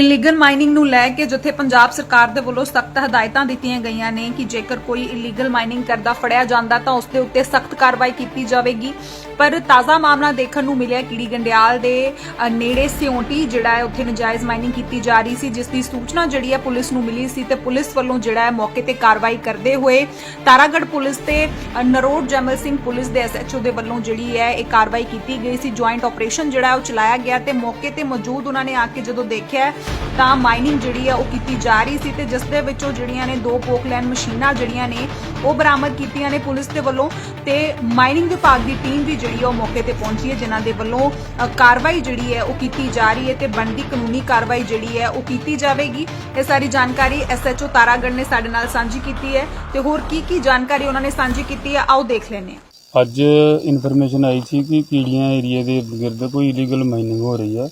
Illegal mining ਨੂੰ ਲੈ ਕੇ ਜਿੱਥੇ ਪੰਜਾਬ ਸਰਕਾਰ ਦੇ ਵੱਲੋਂ ਸਖਤ ਹਦਾਇਤਾਂ ਦਿੱਤੀਆਂ ਗਈਆਂ ਨੇ ਕਿ ਜੇਕਰ ਕੋਈ ਇਲੀਗਲ ਮਾਈਨਿੰਗ ਕਰਦਾ, ਫੜਿਆ ਜਾਂਦਾ ਤਾਂ ਉਸ ਦੇ ਉੱਤੇ ਸਖਤ ਕਾਰਵਾਈ ਕੀਤੀ ਜਾਵੇਗੀ। ਪਰ ਤਾਜ਼ਾ ਮਾਮਲਾ ਦੇਖਣ ਨੂੰ ਮਿਲਿਆ ਕੀੜੀ ਗੰਡਿਆਲ ਦੇ ਨੇੜੇ ਸਿਉਂਟੀ ਜਿਹੜਾ ਹੈ, ਉੱਥੇ ਨਜਾਇਜ਼ ਮਾਈਨਿੰਗ ਕੀਤੀ ਜਾ ਰਹੀ ਸੀ, ਜਿਸ ਦੀ ਸੂਚਨਾ ਜਿਹੜੀ ਹੈ ਪੁਲਿਸ ਨੂੰ ਮਿਲੀ ਸੀ ਤੇ ਪੁਲਿਸ ਵੱਲੋਂ ਜਿਹੜਾ ਹੈ ਮੌਕੇ ਤੇ ਕਾਰਵਾਈ ਕਰਦੇ ਹੋਏ ਤਾਰਾਗੜ੍ਹ ਪੁਲਿਸ ਤੇ ਨਰੋੜ ਜਮਲ ਸਿੰਘ ਪੁਲਿਸ ਦੇ ਐਸਐਚਓ ਦੇ ਵੱਲੋਂ ਜਿਹੜੀ ਹੈ ਇਹ ਕਾਰਵਾਈ ਕੀਤੀ ਗਈ ਸੀ। ਜੁਆਇੰਟ ਆਪਰੇਸ਼ਨ ਜਿਹੜਾ ਉਹ ਚਲਾਇਆ ਗਿਆ ਤੇ ਮੌਕੇ ਤੇ ਮੌਜੂਦ ਉਹਨਾਂ ਨੇ ਆ ਕੇ ਜਦੋਂ ਦੇਖਿਆ ਤਾਂ ਮਾਈਨਿੰਗ ਜਿਹੜੀ ਹੈ ਉਹ ਕੀਤੀ ਜਾ ਰਹੀ ਸੀ ਤੇ ਜਿਸ ਦੇ ਵਿੱਚੋਂ ਜਿਹੜੀਆਂ ਨੇ ਦੋ ਪੋਕਲੈਂਡ ਮਸ਼ੀਨਾਂ ਜਿਹੜੀਆਂ ਨੇ, ਉਹ ਬਰਾਮਦ ਕੀਤੀਆਂ ਨੇ ਪੁਲਿਸ ਦੇ ਵੱਲੋਂ ਤੇ ਮਾਈਨਿੰਗ ਵਿਭਾਗ ਦੀ ਟੀਮ ਵੀ ਜਿਹੜੀ ਉਹ ਮੌਕੇ ਤੇ ਪਹੁੰਚੀ ਹੈ, ਜਿਨ੍ਹਾਂ ਦੇ ਵੱਲੋਂ ਕਾਰਵਾਈ ਜਿਹੜੀ ਹੈ ਉਹ ਕੀਤੀ ਜਾ ਰਹੀ ਹੈ ਤੇ ਬਣਦੀ ਕਾਨੂੰਨੀ ਕਾਰਵਾਈ ਜਿਹੜੀ ਹੈ ਉਹ ਕੀਤੀ ਜਾਵੇਗੀ। ਇਹ ਸਾਰੀ ਜਾਣਕਾਰੀ ਐਸਐਚਓ ਤਾਰਾਗੜ ਨੇ ਸਾਡੇ ਨਾਲ ਸਾਂਝੀ ਕੀਤੀ ਹੈ ਤੇ ਹੋਰ ਕੀ ਕੀ ਜਾਣਕਾਰੀ ਉਹਨਾਂ ਨੇ ਸਾਂਝੀ ਕੀਤੀ ਹੈ, ਆਓ ਦੇਖ ਲੈਂਦੇ ਅੱਜ ਇਨਫੋਰਮੇਸ਼ਨ ਆਈ ਸੀ ਕਿ ਕੀੜੀਆਂ ਏਰੀਏ ਦੇ ਗਿਰਦ ਕੋਈ ਇਲੀਗਲ ਮਾਈਨਿੰਗ ਹੋ ਰਹੀ ਆ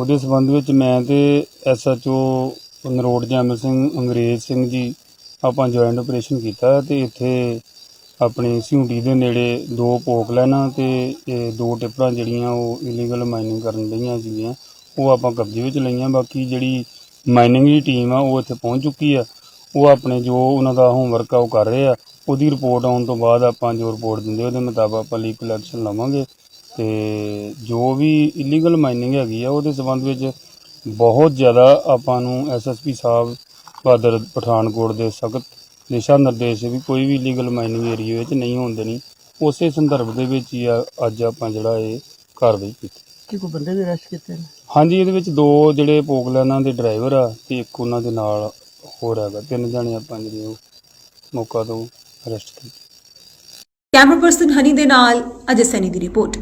ਉਹਦੇ ਸੰਬੰਧ ਵਿੱਚ ਮੈਂ ਤੇ ਐਸਐਚਓ ਨਰੋੜ ਜੈਮਲ ਸਿੰਘ, ਅੰਗਰੇਜ਼ ਸਿੰਘ ਜੀ ਆਪਾਂ ਜੁਆਇੰਟ ਆਪਰੇਸ਼ਨ ਕੀਤਾ ਤੇ ਇੱਥੇ ਆਪਣੀ ਸਿਉਂਟੀ ਦੇ ਨੇੜੇ ਦੋ ਪੋਕ ਲੈਣਾ ਤੇ ਇਹ ਦੋ ਟਿੱਪਰਾਂ ਜਿਹੜੀਆਂ ਉਹ ਇਲੀਗਲ ਮਾਈਨਿੰਗ ਕਰਨ ਲਈਆਂ ਸੀਗੀਆਂ, ਉਹ ਆਪਾਂ ਕਬਜ਼ੇ ਵਿੱਚ ਲਈਆਂ। ਬਾਕੀ ਜਿਹੜੀ ਮਾਈਨਿੰਗ ਦੀ ਟੀਮ ਆ, ਉਹ ਇੱਥੇ ਪਹੁੰਚ ਚੁੱਕੀ ਆ। ਉਹ ਆਪਣੇ ਜੋ ਉਹਨਾਂ ਦਾ ਹੋਮਵਰਕ ਆ, ਉਹ ਕਰ ਰਹੇ ਆ। ਉਹਦੀ ਰਿਪੋਰਟ ਆਉਣ ਤੋਂ ਬਾਅਦ ਆਪਾਂ ਜੋ ਰਿਪੋਰਟ ਦਿੰਦੇ ਉਹਦੇ ਮੁਤਾਬਕ ਆਪਾਂ ਲੀਗਲ ਐਕਸ਼ਨ ਲਵਾਂਗੇ। ਤੇ ਜੋ ਵੀ ਇਲੀਗਲ ਮਾਈਨਿੰਗ ਹੈਗੀ ਆ ਉਹਦੇ ਸੰਬੰਧ ਵਿੱਚ ਬਹੁਤ ਜ਼ਿਆਦਾ ਆਪਾਂ ਨੂੰ ਐਸਐਸਪੀ ਸਾਹਿਬ ਬਾਦਰ ਪਠਾਨਕੋਟ ਦੇ ਸਖਤ ਦਿਸ਼ਾ ਨਿਰਦੇਸ਼ ਵੀ ਕੋਈ ਵੀ ਇਲੀਗਲ ਮਾਈਨਿੰਗ ਏਰੀਆ ਵਿੱਚ ਨਹੀਂ ਹੋਣ ਦੇਣੀ ਉਸੇ ਸੰਦਰਭ ਦੇ ਵਿੱਚ ਹੀ ਆ ਅੱਜ ਆਪਾਂ ਜਿਹੜਾ ਇਹ ਕਾਰਵਾਈ ਕੀਤੀ। ਕੀ ਕੋਈ ਬੰਦੇ ਵੀ ਅਰੈਸਟ ਕੀਤੇ ਨੇ? ਹਾਂਜੀ ਇਹਦੇ ਵਿੱਚ ਦੋ ਜਿਹੜੇ ਪੋਕਲਾਨਾਂ ਦੇ ਡਰਾਈਵਰ ਆ ਤੇ ਇੱਕ ਉਹਨਾਂ ਦੇ ਨਾਲ ਹੋਰ ਹੈਗਾ ਤਿੰਨ ਜਣੇ ਆਪਾਂ ਜਿਹੜੇ ਉਹ ਮੌਕਾ ਤੋਂ ਅਰੈਸਟ ਕੀਤੇ। ਕੈਮਰਾ ਪਰਸਨ ਹਨੀ ਦੇ ਨਾਲ ਅਜੇ ਸੈਨੀ ਦੀ ਰਿਪੋਰਟ